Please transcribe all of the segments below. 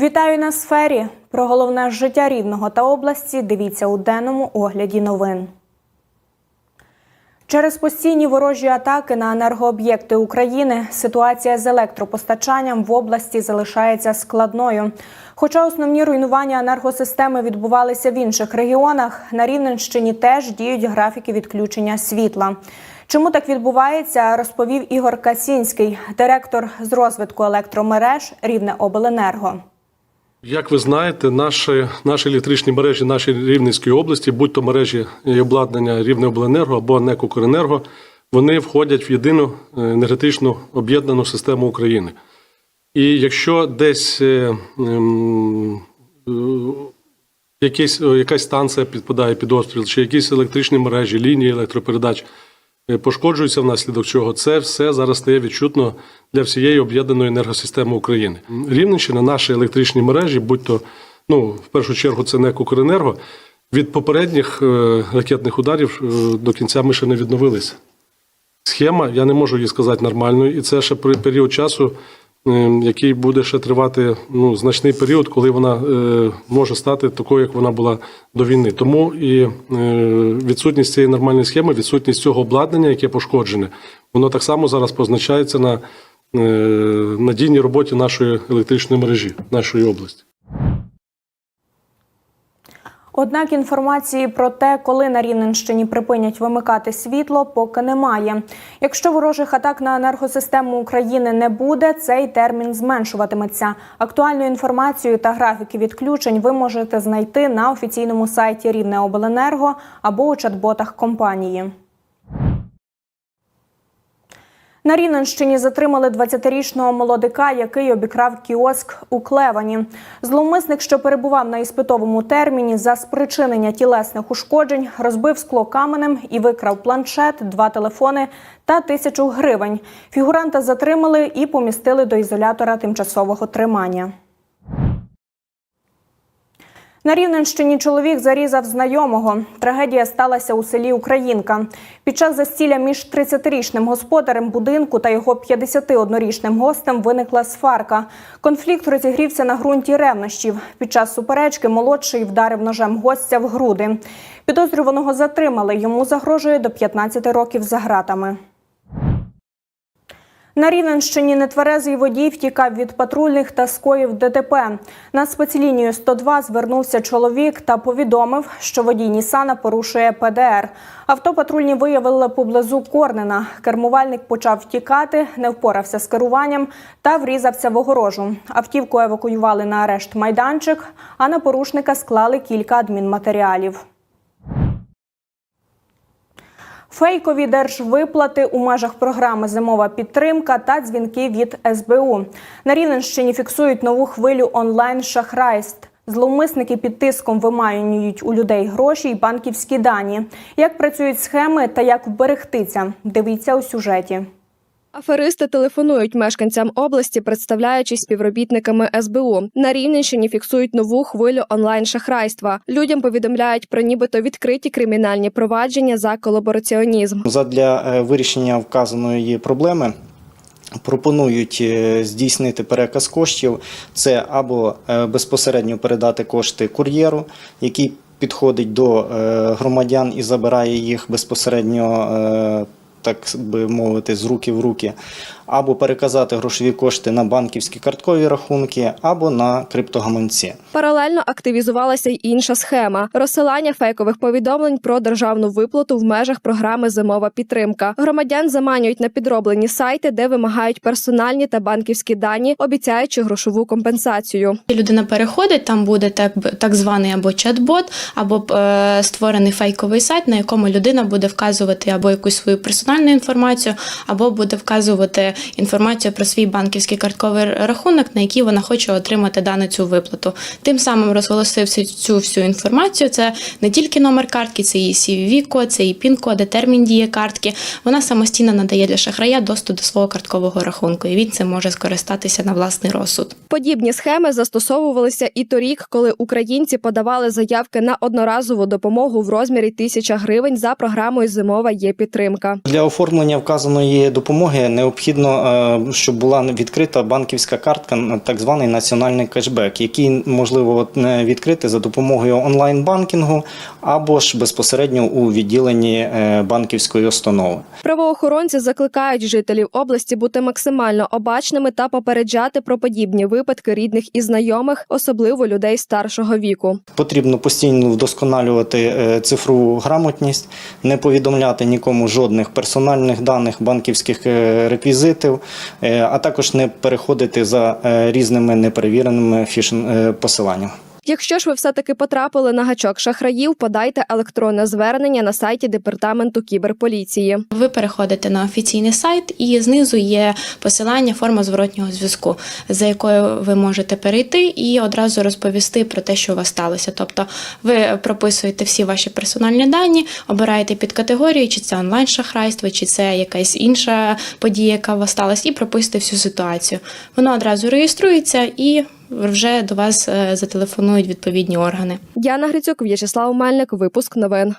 Вітаю на сфері. Про головне життя рівного та області. Дивіться у денному огляді новин. Через постійні ворожі атаки на енергооб'єкти України ситуація з електропостачанням в області залишається складною. Хоча основні руйнування енергосистеми відбувалися в інших регіонах, на Рівненщині теж діють графіки відключення світла. Чому так відбувається, розповів Ігор Касінський, директор з розвитку електромереж Рівне Обленерго. Як ви знаєте, наші, наші електричні мережі нашої Рівненської області, будь то мережі і обладнання Рівнеобленерго або НЕК «Укренерго», вони входять в єдину е, енергетичну об'єднану систему України. І якщо десь е, ем, якась станція підпадає під обстріл, чи якісь електричні мережі, лінії електропередач пошкоджуються внаслідок чого, це все зараз стає відчутно для всієї об'єднаної енергосистеми України. Рівненщина, наші електричні мережі, будь то ну в першу чергу це не «Укренерго», від попередніх е, ракетних ударів е, до кінця ми ще не відновилися. Схема, я не можу її сказати нормальною, і це ще при- період часу, е, який буде ще тривати ну, значний період, коли вона е, може стати такою, як вона була до війни. Тому і е, відсутність цієї нормальної схеми, відсутність цього обладнання, яке пошкоджене, воно так само зараз позначається на е, надійній роботі нашої електричної мережі, нашої області. Однак інформації про те, коли на Рівненщині припинять вимикати світло, поки немає. Якщо ворожих атак на енергосистему України не буде, цей термін зменшуватиметься. Актуальну інформацію та графіки відключень ви можете знайти на офіційному сайті Рівнеобленерго або у чат-ботах компанії. На Рівненщині затримали 20-річного молодика, який обікрав кіоск у Клевані. Зловмисник, що перебував на іспитовому терміні за спричинення тілесних ушкоджень, розбив скло каменем і викрав планшет, два телефони та тисячу гривень. Фігуранта затримали і помістили до ізолятора тимчасового тримання. На Рівненщині чоловік зарізав знайомого. Трагедія сталася у селі Українка. Під час застілля між 30-річним господарем будинку та його 51-річним гостем виникла сварка. Конфлікт розігрівся на ґрунті ревнощів. Під час суперечки молодший вдарив ножем гостя в груди. Підозрюваного затримали. Йому загрожує до 15 років за ґратами. На Рівненщині нетверезий водій втікав від патрульних та скоїв ДТП. На спецлінію 102 звернувся чоловік та повідомив, що водій Нісана порушує ПДР. Авто патрульні виявили поблизу Корнена. Кермувальник почав втікати, не впорався з керуванням та врізався в огорожу. Автівку евакуювали на арешт майданчик, а на порушника склали кілька адмінматеріалів. Фейкові держвиплати у межах програми Зимова підтримка та дзвінки від СБУ. На Рівненщині фіксують нову хвилю онлайн шахрайств. Зловмисники під тиском виманюють у людей гроші й банківські дані. Як працюють схеми та як вберегтися? Дивіться у сюжеті. Аферисти телефонують мешканцям області, представляючись співробітниками СБУ. На Рівненщині фіксують нову хвилю онлайн-шахрайства. Людям повідомляють про нібито відкриті кримінальні провадження за колабораціонізм. Задля е, вирішення вказаної проблеми пропонують е, здійснити переказ коштів. Це або е, безпосередньо передати кошти кур'єру, який підходить до громадян і забирає їх безпосередньо. Так би мовити, з руки в руки, або переказати грошові кошти на банківські карткові рахунки, або на криптогаманці. Паралельно активізувалася й інша схема розсилання фейкових повідомлень про державну виплату в межах програми Зимова підтримка. Громадян заманюють на підроблені сайти, де вимагають персональні та банківські дані, обіцяючи грошову компенсацію. Людина переходить, там буде так, так званий або чат-бот, або е, створений фейковий сайт, на якому людина буде вказувати або якусь свою персональну інформацію, або буде вказувати інформацію про свій банківський картковий рахунок, на який вона хоче отримати дану цю виплату. Тим самим розголосивши цю всю інформацію. Це не тільки номер картки, це і CVV-код, це і пін-код, і термін дії картки. Вона самостійно надає для шахрая доступ до свого карткового рахунку, і він цим може скористатися на власний розсуд. Подібні схеми застосовувалися і торік, коли українці подавали заявки на одноразову допомогу в розмірі тисяча гривень за програмою Зимова є підтримка. Для Для оформлення вказаної допомоги необхідно, е, щоб була відкрита банківська картка, так званий національний кешбек, який можливо відкрити за допомогою онлайн-банкінгу або ж безпосередньо у відділенні е, банківської установи. Правоохоронці закликають жителів області бути максимально обачними та попереджати про подібні випадки рідних і знайомих, особливо людей старшого віку. Потрібно постійно вдосконалювати е, цифрову грамотність, не повідомляти нікому жодних персональних даних, банківських е, реквізитів, е, а також не переходити за е, різними неперевіреними фішинг е, посиланнями. Якщо ж ви все-таки потрапили на гачок шахраїв, подайте електронне звернення на сайті департаменту кіберполіції. Ви переходите на офіційний сайт, і знизу є посилання форма зворотнього зв'язку, за якою ви можете перейти і одразу розповісти про те, що у вас сталося. Тобто ви прописуєте всі ваші персональні дані, обираєте під категорії, чи це онлайн шахрайство, чи це якась інша подія, яка у вас сталася, і прописуєте всю ситуацію. Воно одразу реєструється і вже до вас е, зателефонують відповідні органи. Діана Грицюк, В'ячеслав Мельник, випуск новин.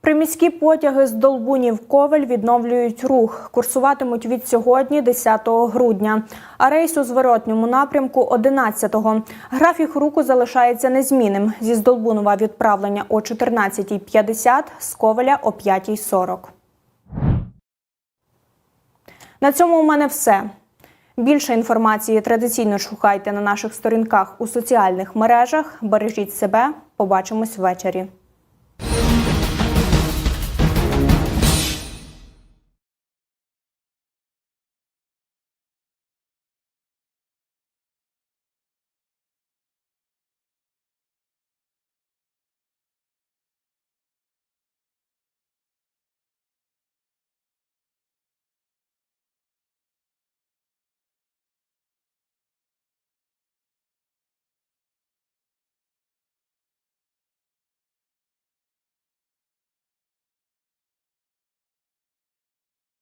Приміські потяги з Долбунів Ковель відновлюють рух. Курсуватимуть від сьогодні, 10 грудня. А рейс у зворотньому напрямку 11-го. Графік руху залишається незмінним. Зі Здолбунова відправлення о 14.50, з Ковеля о 5.40. На цьому у мене все. Більше інформації традиційно шукайте на наших сторінках у соціальних мережах. Бережіть себе. Побачимось ввечері.